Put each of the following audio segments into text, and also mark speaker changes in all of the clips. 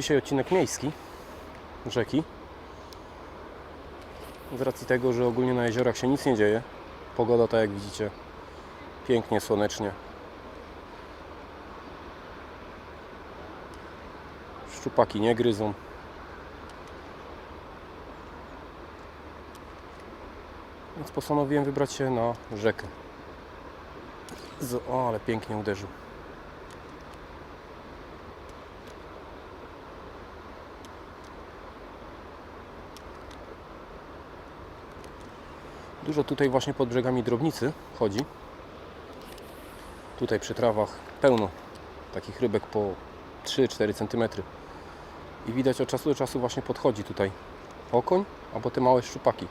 Speaker 1: dzisiaj odcinek miejski rzeki. Z racji tego, że ogólnie na jeziorach się nic nie dzieje. Pogoda, tak jak widzicie, pięknie, słonecznie. Szczupaki nie gryzą. Więc postanowiłem wybrać się na rzekę. Z... O, ale pięknie uderzył. Dużo tutaj właśnie pod brzegami drobnicy chodzi. Tutaj przy trawach pełno takich rybek po 3-4 cm. I widać od czasu do czasu właśnie podchodzi tutaj okoń albo te małe szczupaki.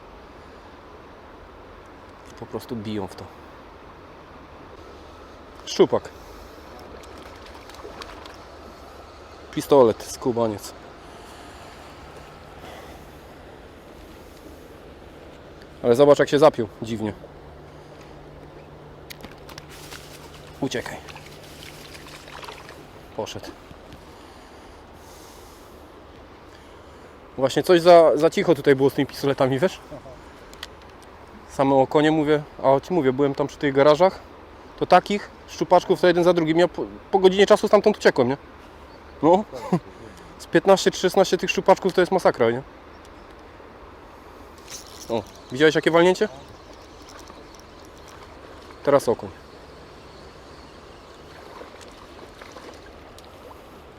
Speaker 1: Po prostu biją w to. Szczupak. Pistolet, skubaniec. Ale zobacz jak się zapiął, dziwnie. Uciekaj. Poszedł. Właśnie coś za, za cicho tutaj było z tymi pistoletami, wiesz? Same okonie mówię, a ci mówię, byłem tam przy tych garażach, to takich szczupaczków to jeden za drugim. Ja po, po godzinie czasu stamtąd uciekłem, nie? No. Z 15 czy 16 tych szczupaczków to jest masakra, nie? O, widziałeś jakie walnięcie? Teraz okoń.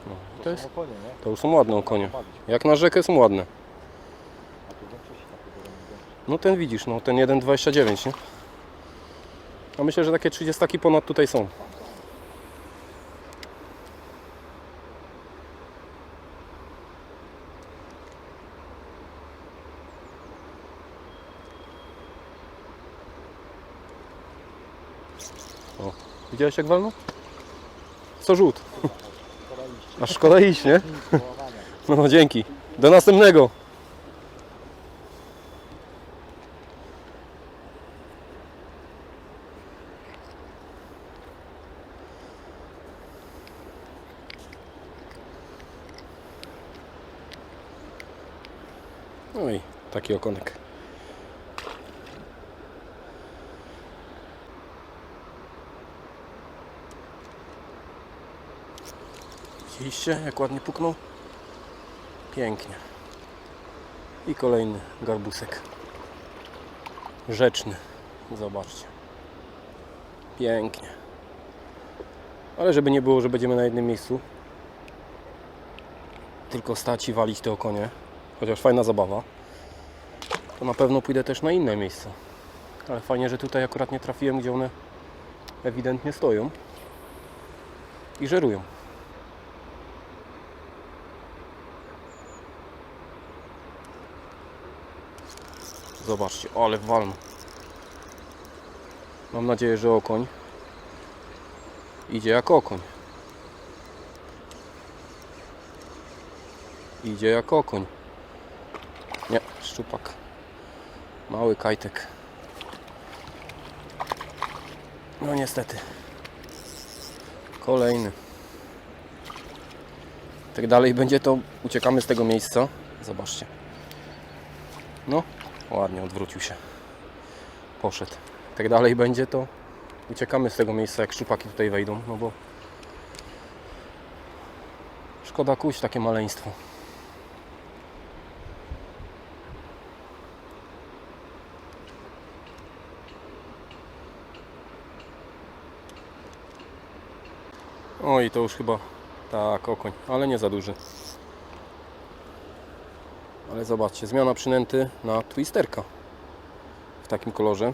Speaker 1: No, to, jest,
Speaker 2: Konie, nie?
Speaker 1: to już są ładne okonie.
Speaker 2: Bawić.
Speaker 1: Jak na rzekę są ładne. No ten widzisz, no ten 1,29, nie? A myślę, że takie 30 ponad tutaj są. O, widziałeś jak walną? Co rzut? Aż szkoda iść, nie?
Speaker 2: Połowania.
Speaker 1: No dzięki. Do następnego. No i taki okonek. Widzieliście jak ładnie puknął? Pięknie. I kolejny garbusek. Rzeczny. Zobaczcie. Pięknie. Ale żeby nie było, że będziemy na jednym miejscu. Tylko stać i walić te okonie. Chociaż fajna zabawa. To na pewno pójdę też na inne miejsca. Ale fajnie, że tutaj akurat nie trafiłem, gdzie one ewidentnie stoją. I żerują. Zobaczcie, ale walno. Mam nadzieję, że okoń idzie jak okoń. Idzie jak okoń. Nie, szczupak. Mały kajtek. No niestety. Kolejny. Tak dalej będzie to uciekamy z tego miejsca. Zobaczcie. No, ładnie odwrócił się. Poszedł. Tak dalej będzie to uciekamy z tego miejsca jak szczupaki tutaj wejdą, no bo szkoda kuć takie maleństwo. Oj, to już chyba tak, okoń, ale nie za duży. Ale zobaczcie, zmiana przynęty na twisterka w takim kolorze.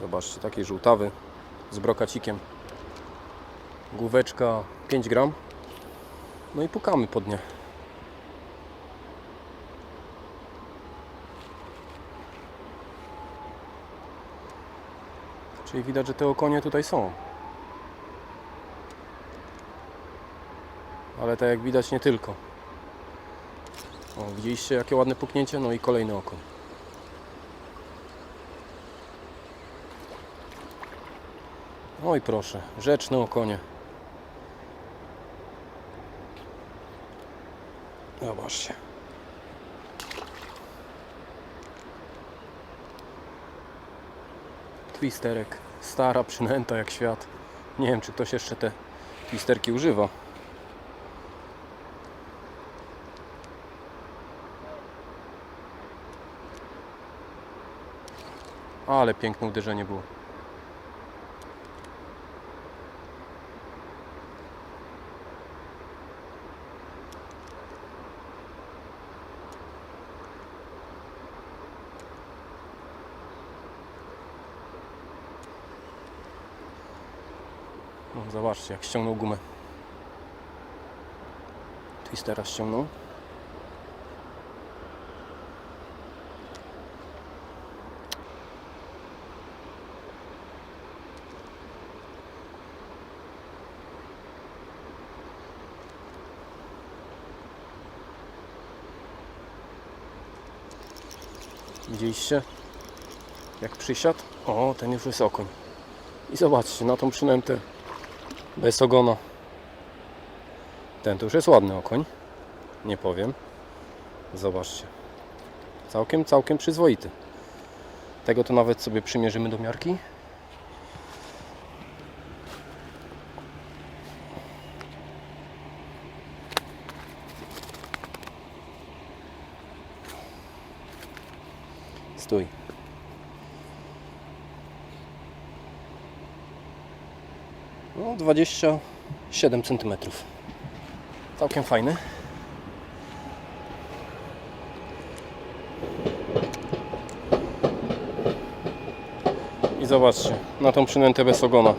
Speaker 1: Zobaczcie, taki żółtawy z brokacikiem. Główeczka 5 gram. No i pukamy pod nie. Czyli widać, że te okonie tutaj są. ale tak jak widać nie tylko. O, widzieliście jakie ładne puknięcie? No i kolejny okoń. No Oj proszę, rzeczne okonie. Zobaczcie. Twisterek. Stara przynęta jak świat. Nie wiem, czy ktoś jeszcze te twisterki używa. Ale piękne uderzenie było. No, zobaczcie, jak ściągnął gumę. Twistera ściągnął. Widzieliście? Jak przysiadł? O, ten już jest okoń. I zobaczcie, na tą przynętę bez ogona. Ten to już jest ładny okoń. Nie powiem. Zobaczcie. Całkiem, całkiem przyzwoity. Tego to nawet sobie przymierzymy do miarki. No, 27 cm. Całkiem fajny. I zobaczcie, na tą przynętę bez ogona.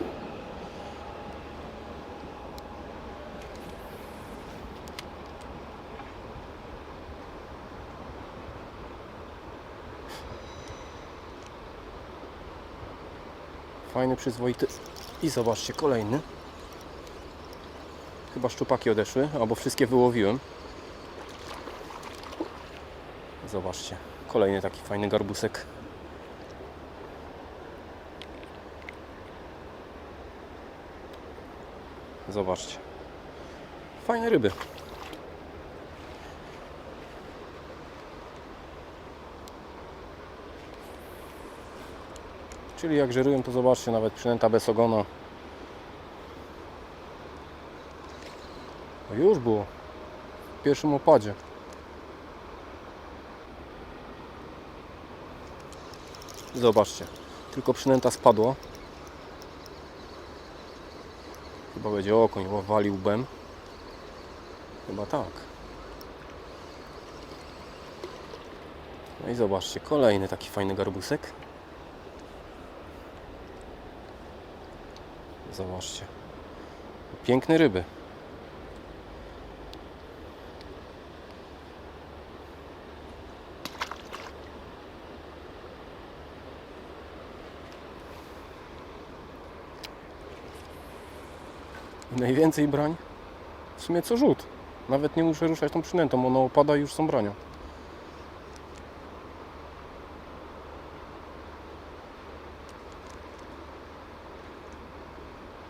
Speaker 1: Fajny, przyzwoity. I zobaczcie, kolejny. Chyba szczupaki odeszły, albo wszystkie wyłowiłem. Zobaczcie, kolejny taki fajny garbusek. Zobaczcie. Fajne ryby. Czyli jak żerują, to zobaczcie, nawet przynęta bez ogona. O, już było. W pierwszym opadzie. Zobaczcie. Tylko przynęta spadła. Chyba będzie okoń, bo walił łbem. Chyba tak. No i zobaczcie, kolejny taki fajny garbusek. Zobaczcie. Piękne ryby. Najwięcej brań w sumie co rzut. Nawet nie muszę ruszać tą przynętą, ona opada i już są brania.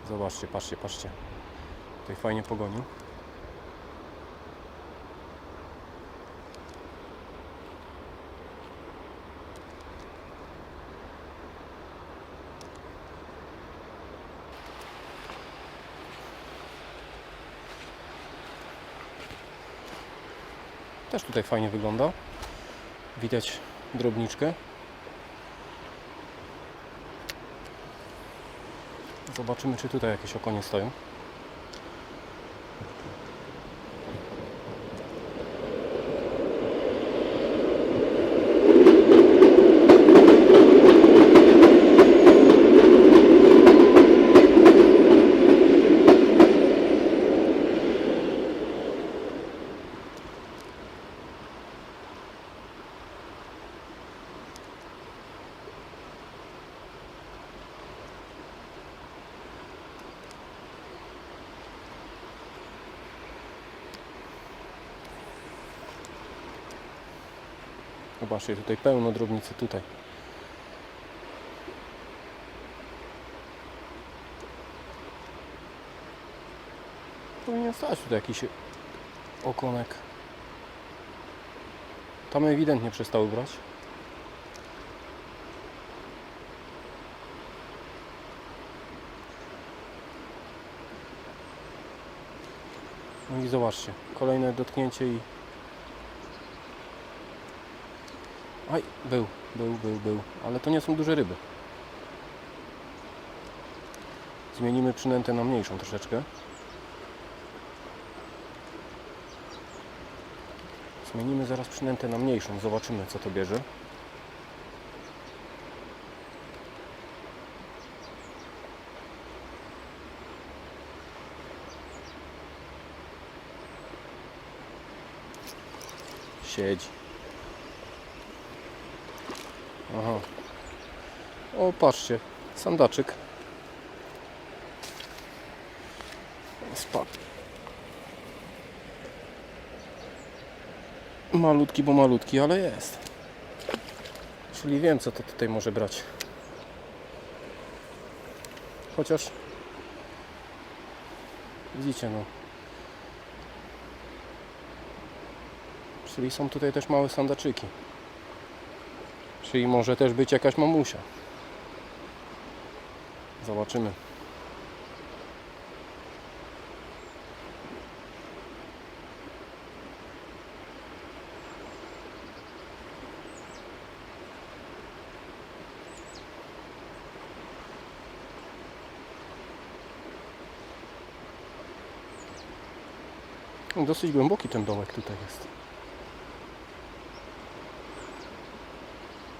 Speaker 1: Zobaczcie, patrzcie, patrzcie. Tutaj fajnie pogonił. Też tutaj fajnie wygląda. Widać drobniczkę. Zobaczymy, czy tutaj jakieś okonie stoją. Tutaj pełno drobnicy tutaj. Powinien stać tutaj jakiś okonek. Tam ewidentnie przestały brać. No i zobaczcie, kolejne dotknięcie i... Aj, był, był, był, był, ale to nie są duże ryby. Zmienimy przynętę na mniejszą troszeczkę. Zmienimy zaraz przynętę na mniejszą, zobaczymy co to bierze. Siedzi. Aha. O, patrzcie, sandaczyk. Spadł. Malutki, bo malutki, ale jest. Czyli wiem, co to tutaj może brać. Chociaż widzicie, no. Czyli są tutaj też małe sandaczyki. Czyli może też być jakaś mamusia. Zobaczymy. Dosyć głęboki ten dołek tutaj jest.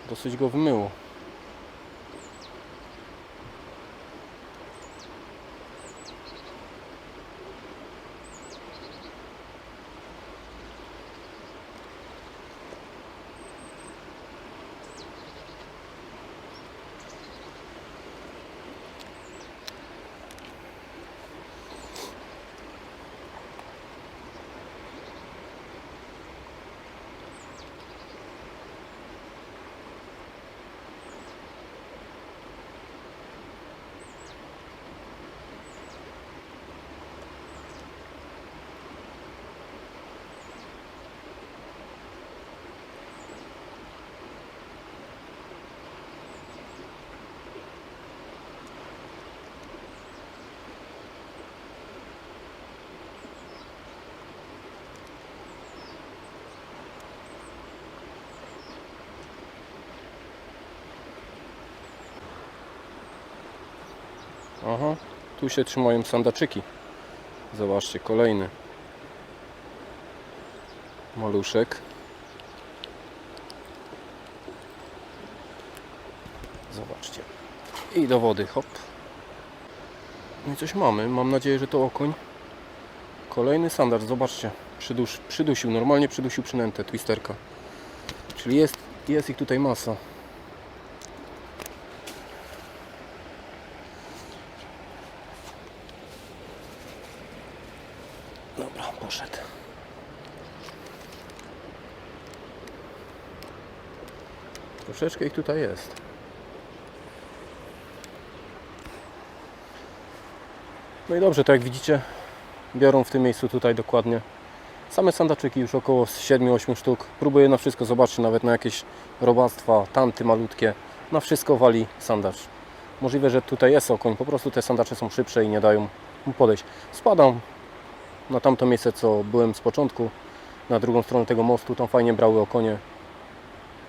Speaker 1: Dosyć go wymyło. Aha, tu się trzymają sandaczyki. Zobaczcie, kolejny maluszek. Zobaczcie. I do wody, hop. No i coś mamy. Mam nadzieję, że to okoń. Kolejny sandacz, zobaczcie. Przydusił, normalnie przydusił przynętę, twisterka. Czyli jest, jest ich tutaj masa. Dobra, poszedł. Troszeczkę ich tutaj jest. No i dobrze, tak jak widzicie, biorą w tym miejscu tutaj dokładnie same sandaczyki, już około 7-8 sztuk. Próbuję na wszystko, zobaczcie, nawet na jakieś robactwa, tanty malutkie, na wszystko wali sandacz. Możliwe, że tutaj jest okoń, po prostu te sandacze są szybsze i nie dają mu podejść. Spadam na tamto miejsce, co byłem z początku, na drugą stronę tego mostu, tam fajnie brały okonie.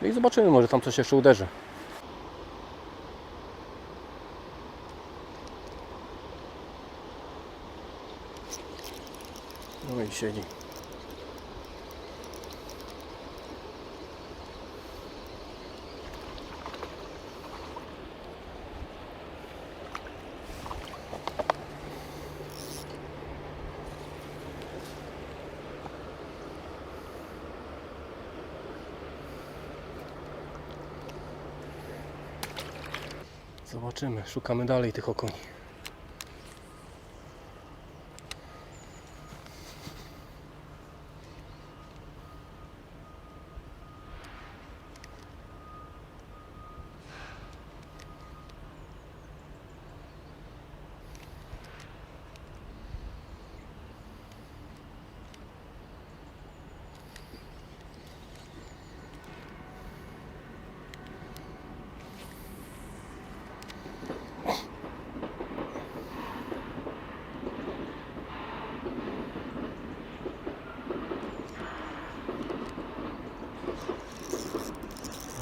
Speaker 1: No i zobaczymy, może tam coś jeszcze uderzy. No i siedzi. Zobaczymy, szukamy dalej tych okoni.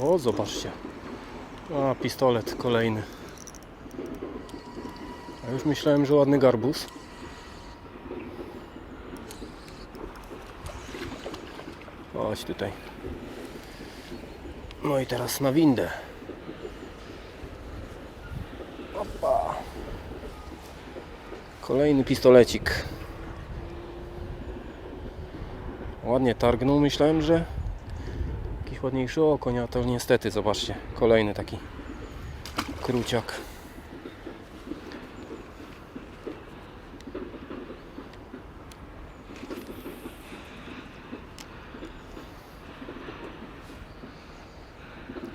Speaker 1: O, zobaczcie. A, pistolet kolejny. A już myślałem, że ładny garbus. Chodź tutaj. No i teraz na windę. Opa. Kolejny pistolecik. Ładnie targnął. Myślałem, że jakiś ładniejszy okoń, a to niestety, zobaczcie, kolejny taki kruciak.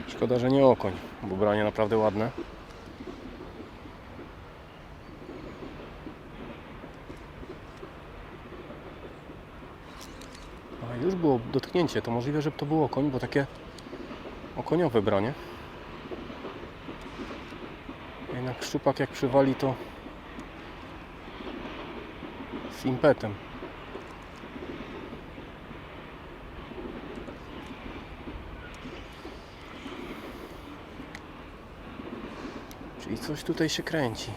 Speaker 1: Szkoda, że nie okoń, bo branie naprawdę ładne. A już to możliwe, że to było okoń, bo takie okoniowe branie. Jednak szczupak jak przywali to z impetem. Czyli coś tutaj się kręci.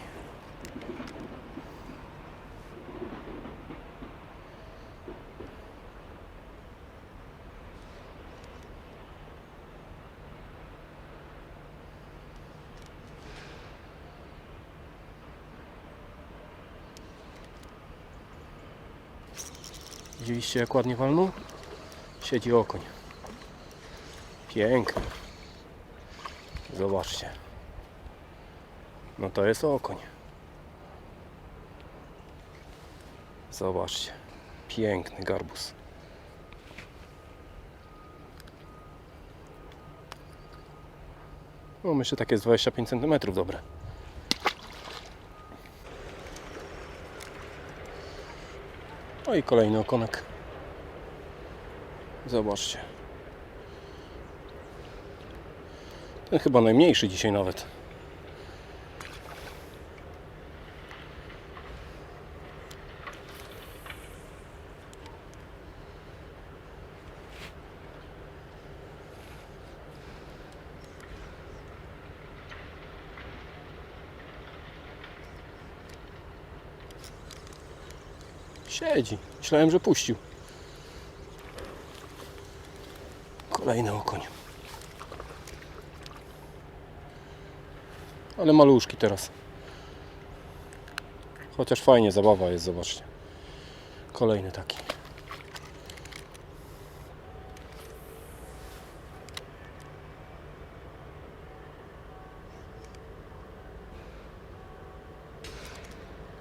Speaker 1: Widzieliście jak ładnie walnął? Siedzi okoń. Piękny. Zobaczcie. No to jest okoń. Zobaczcie. Piękny garbus. No myślę takie z 25 cm dobre. No i kolejny okonek. Zobaczcie. Ten chyba najmniejszy dzisiaj nawet. Siedzi. Myślałem, że puścił. Kolejny okoń. Ale maluszki teraz. Chociaż fajnie, zabawa jest, zobaczcie. Kolejny taki.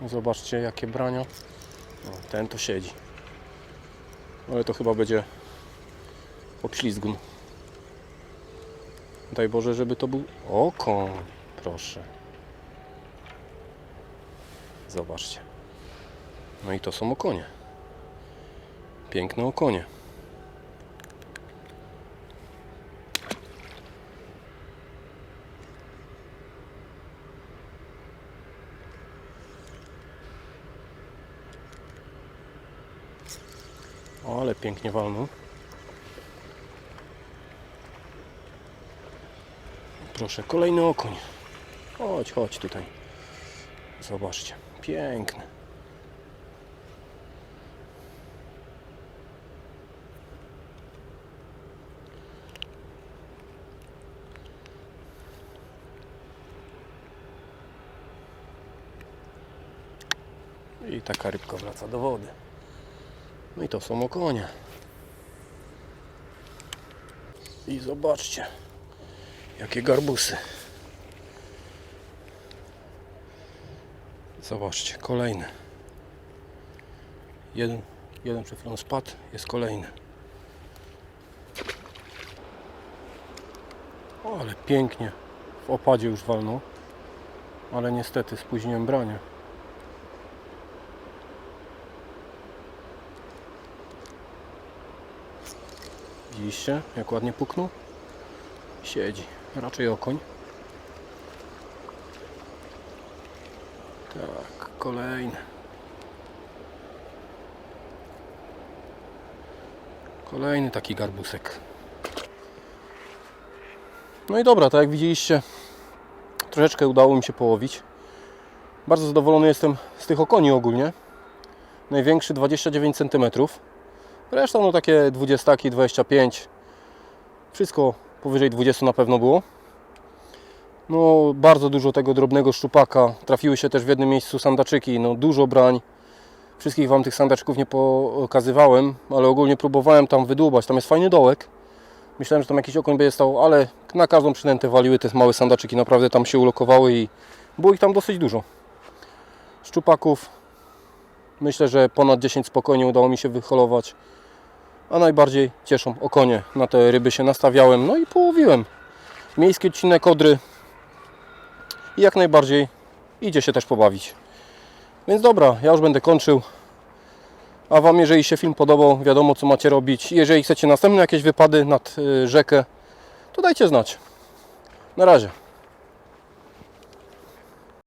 Speaker 1: No Zobaczcie jakie brania. O, ten to siedzi. Ale to chyba będzie obślizgun. Daj Boże, żeby to był okoń. Proszę. Zobaczcie. No i to są okonie. Piękne okonie. Ale pięknie walnął. Proszę, kolejny okoń. Chodź, chodź tutaj. Zobaczcie, piękny. I taka rybka wraca do wody. No i to są okonie. I zobaczcie, jakie garbusy. Zobaczcie, kolejny. Jeden, jeden przed chwilą spadł, jest kolejny. O, ale pięknie. W opadzie już walnął. Ale niestety spóźniłem branie. Widzieliście, jak ładnie puknął? Siedzi. Raczej okoń. Tak, kolejny. Kolejny taki garbusek. No i dobra, tak jak widzieliście, troszeczkę udało mi się połowić. Bardzo zadowolony jestem z tych okoni ogólnie. Największy 29 cm. Reszta no takie 20, 25. Wszystko powyżej 20 na pewno było. No bardzo dużo tego drobnego szczupaka. Trafiły się też w jednym miejscu sandaczyki, no dużo brań. Wszystkich Wam tych sandaczków nie pokazywałem, ale ogólnie próbowałem tam wydłubać. Tam jest fajny dołek. Myślałem, że tam jakiś okoń będzie stał, ale na każdą przynętę waliły te małe sandaczyki. Naprawdę tam się ulokowały i było ich tam dosyć dużo. Szczupaków myślę, że ponad 10 spokojnie udało mi się wyholować. A najbardziej cieszą okonie. Na te ryby się nastawiałem, no i połowiłem. Miejski odcinek Odry. I jak najbardziej idzie się też pobawić. Więc dobra, ja już będę kończył. A Wam, jeżeli się film podobał, wiadomo co macie robić. Jeżeli chcecie następne jakieś wypady nad y, rzekę, to dajcie znać. Na razie.